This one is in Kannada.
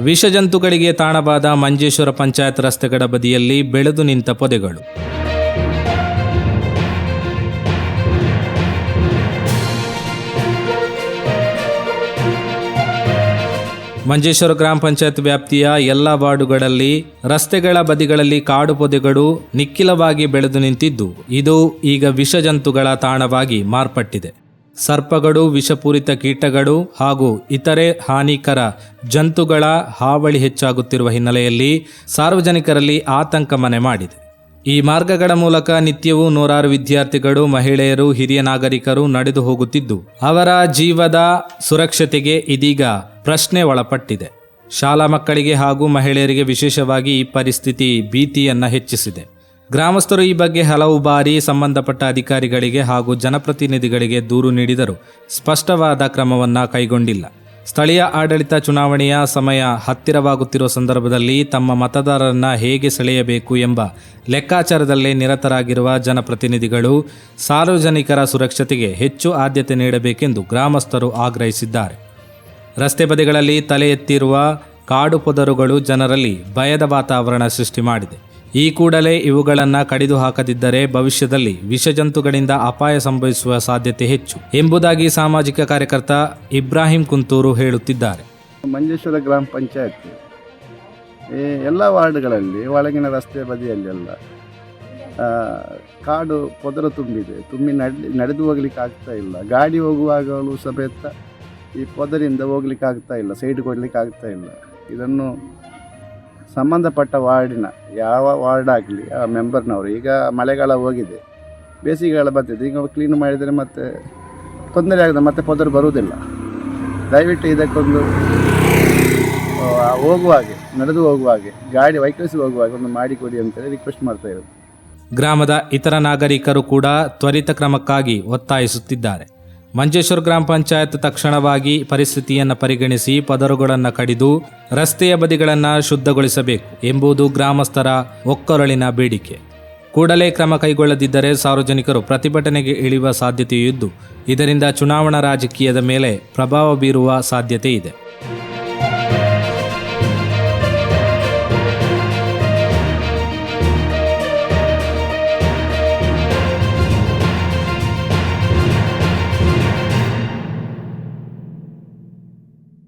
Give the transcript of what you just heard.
ವಿಷಜಂತುಗಳಿಗೆ ತಾಣವಾದ ಮಂಜೇಶ್ವರ ಪಂಚಾಯತ್ ರಸ್ತೆಗಳ ಬದಿಯಲ್ಲಿ ಬೆಳೆದು ನಿಂತ ಪೊದೆಗಳು. ಮಂಜೇಶ್ವರ ಗ್ರಾಮ ಪಂಚಾಯತ್ ವ್ಯಾಪ್ತಿಯ ಎಲ್ಲ ವಾರ್ಡುಗಳಲ್ಲಿ ರಸ್ತೆಗಳ ಬದಿಗಳಲ್ಲಿ ಕಾಡು ಪೊದೆಗಳು ನಿಖಿಲವಾಗಿ ಬೆಳೆದು ನಿಂತಿದ್ದು. ಇದು ಈಗ ವಿಷಜಂತುಗಳ ತಾಣವಾಗಿ ಮಾರ್ಪಟ್ಟಿದೆ. ಸರ್ಪಗಳು ವಿಷಪೂರಿತ ಕೀಟಗಳು ಹಾಗೂ ಇತರೆ ಹಾನಿಕರ ಜಂತುಗಳ ಹಾವಳಿ ಹೆಚ್ಚಾಗುತ್ತಿರುವ ಹಿನ್ನೆಲೆಯಲ್ಲಿ ಸಾರ್ವಜನಿಕರಲ್ಲಿ ಆತಂಕ ಮನೆ ಮಾಡಿದೆ. ಈ ಮಾರ್ಗಗಳ ಮೂಲಕ ನಿತ್ಯವೂ ನೂರಾರು ವಿದ್ಯಾರ್ಥಿಗಳು, ಮಹಿಳೆಯರು, ಹಿರಿಯ ನಾಗರಿಕರು ನಡೆದು ಹೋಗುತ್ತಿದ್ದು, ಅವರ ಜೀವದ ಸುರಕ್ಷತೆಗೆ ಇದೀಗ ಪ್ರಶ್ನೆ ಒಳಪಟ್ಟಿದೆ. ಶಾಲಾ ಮಕ್ಕಳಿಗೆ ಹಾಗೂ ಮಹಿಳೆಯರಿಗೆ ವಿಶೇಷವಾಗಿ ಈ ಪರಿಸ್ಥಿತಿ ಭೀತಿಯನ್ನು ಹೆಚ್ಚಿಸಿದೆ. ಗ್ರಾಮಸ್ಥರು ಈ ಬಗ್ಗೆ ಹಲವು ಬಾರಿ ಸಂಬಂಧಪಟ್ಟ ಅಧಿಕಾರಿಗಳಿಗೆ ಹಾಗೂ ಜನಪ್ರತಿನಿಧಿಗಳಿಗೆ ದೂರು ನೀಡಿದರೂ ಸ್ಪಷ್ಟವಾದ ಕ್ರಮವನ್ನು ಕೈಗೊಂಡಿಲ್ಲ. ಸ್ಥಳೀಯ ಆಡಳಿತ ಚುನಾವಣೆಯ ಸಮಯ ಹತ್ತಿರವಾಗುತ್ತಿರುವ ಸಂದರ್ಭದಲ್ಲಿ ತಮ್ಮ ಮತದಾರರನ್ನು ಹೇಗೆ ಸೆಳೆಯಬೇಕು ಎಂಬ ಲೆಕ್ಕಾಚಾರದಲ್ಲೇ ನಿರತರಾಗಿರುವ ಜನಪ್ರತಿನಿಧಿಗಳು ಸಾರ್ವಜನಿಕರ ಸುರಕ್ಷತೆಗೆ ಹೆಚ್ಚು ಆದ್ಯತೆ ನೀಡಬೇಕೆಂದು ಗ್ರಾಮಸ್ಥರು ಆಗ್ರಹಿಸಿದ್ದಾರೆ. ರಸ್ತೆ ಬದಿಗಳಲ್ಲಿ ತಲೆ ಎತ್ತಿರುವ ಕಾಡು ಪೊದರುಗಳು ಜನರಲ್ಲಿ ಭಯದ ವಾತಾವರಣ ಸೃಷ್ಟಿ ಮಾಡಿದೆ. ಈ ಕೂಡಲೇ ಇವುಗಳನ್ನು ಕಡಿದು ಹಾಕದಿದ್ದರೆ ಭವಿಷ್ಯದಲ್ಲಿ ವಿಷಜಂತುಗಳಿಂದ ಅಪಾಯ ಸಂಭವಿಸುವ ಸಾಧ್ಯತೆ ಹೆಚ್ಚು ಎಂಬುದಾಗಿ ಸಾಮಾಜಿಕ ಕಾರ್ಯಕರ್ತ ಇಬ್ರಾಹಿಂ ಕುಂತೂರು ಹೇಳುತ್ತಿದ್ದಾರೆ. ಮಂಜೇಶ್ವರ ಗ್ರಾಮ ಪಂಚಾಯತ್ ಎಲ್ಲ ವಾರ್ಡ್ಗಳಲ್ಲಿ, ಒಳಗಿನ ರಸ್ತೆ ಬದಿಯಲ್ಲೆಲ್ಲ ಕಾಡು ಪೊದರ ತುಂಬಿದೆ. ತುಂಬಿ ನಡ್ ನಡೆದು ಹೋಗ್ಲಿಕ್ಕೆ ಆಗ್ತಾ ಇಲ್ಲ. ಗಾಡಿ ಹೋಗುವಾಗಲೂ ಸಮೇತ ಈ ಪೊದರಿಂದ ಹೋಗ್ಲಿಕ್ಕೆ ಆಗ್ತಾ ಇಲ್ಲ, ಸೈಡ್ ಕೊಡಲಿಕ್ಕೆ ಆಗ್ತಾ ಇಲ್ಲ. ಇದನ್ನು ಸಂಬಂಧಪಟ್ಟ ವಾರ್ಡಿನ ಯಾವ ವಾರ್ಡ್ ಆಗಲಿ, ಆ ಮೆಂಬರ್ನವರು, ಈಗ ಮಳೆಗಾಲ ಹೋಗಿದೆ. ಬೇಸಿಗೆಗಾಲ ಬರ್ತಿದೆ ಈಗ ಕ್ಲೀನ್ ಮಾಡಿದರೆ ಮತ್ತೆ ತೊಂದರೆ ಆಗದೆ, ಮತ್ತೆ ಪೊದರು ಬರುವುದಿಲ್ಲ. ದಯವಿಟ್ಟು ಇದಕ್ಕೊಂದು ಹೋಗುವಾಗೆ ನಡೆದು ಹೋಗುವಾಗೆ ಗಾಡಿ ವೈಕಲ್ಸಿ ಹೋಗುವಾಗೆ ಒಂದು ಮಾಡಿಕೊಡಿ ಅಂತೇಳಿ ರಿಕ್ವೆಸ್ಟ್ ಮಾಡ್ತಾ ಇರೋದು. ಗ್ರಾಮದ ಇತರ ನಾಗರಿಕರು ಕೂಡ ತ್ವರಿತ ಕ್ರಮಕ್ಕಾಗಿ ಒತ್ತಾಯಿಸುತ್ತಿದ್ದಾರೆ. ಮಂಜೇಶ್ವರ ಗ್ರಾಮ ಪಂಚಾಯತ್ ತಕ್ಷಣವಾಗಿ ಪರಿಸ್ಥಿತಿಯನ್ನು ಪರಿಗಣಿಸಿ ಪದರುಗಳನ್ನು ಕಡಿದು ರಸ್ತೆಯ ಬದಿಗಳನ್ನು ಶುದ್ಧಗೊಳಿಸಬೇಕು ಎಂಬುದು ಗ್ರಾಮಸ್ಥರ ಒಕ್ಕೊರಳಿನ ಬೇಡಿಕೆ. ಕೂಡಲೇ ಕ್ರಮ ಕೈಗೊಳ್ಳದಿದ್ದರೆ ಸಾರ್ವಜನಿಕರು ಪ್ರತಿಭಟನೆಗೆ ಇಳಿಯುವ ಸಾಧ್ಯತೆಯೂ ಇದ್ದು, ಇದರಿಂದ ಚುನಾವಣಾ ರಾಜಕೀಯದ ಮೇಲೆ ಪ್ರಭಾವ ಬೀರುವ ಸಾಧ್ಯತೆ ಇದೆ.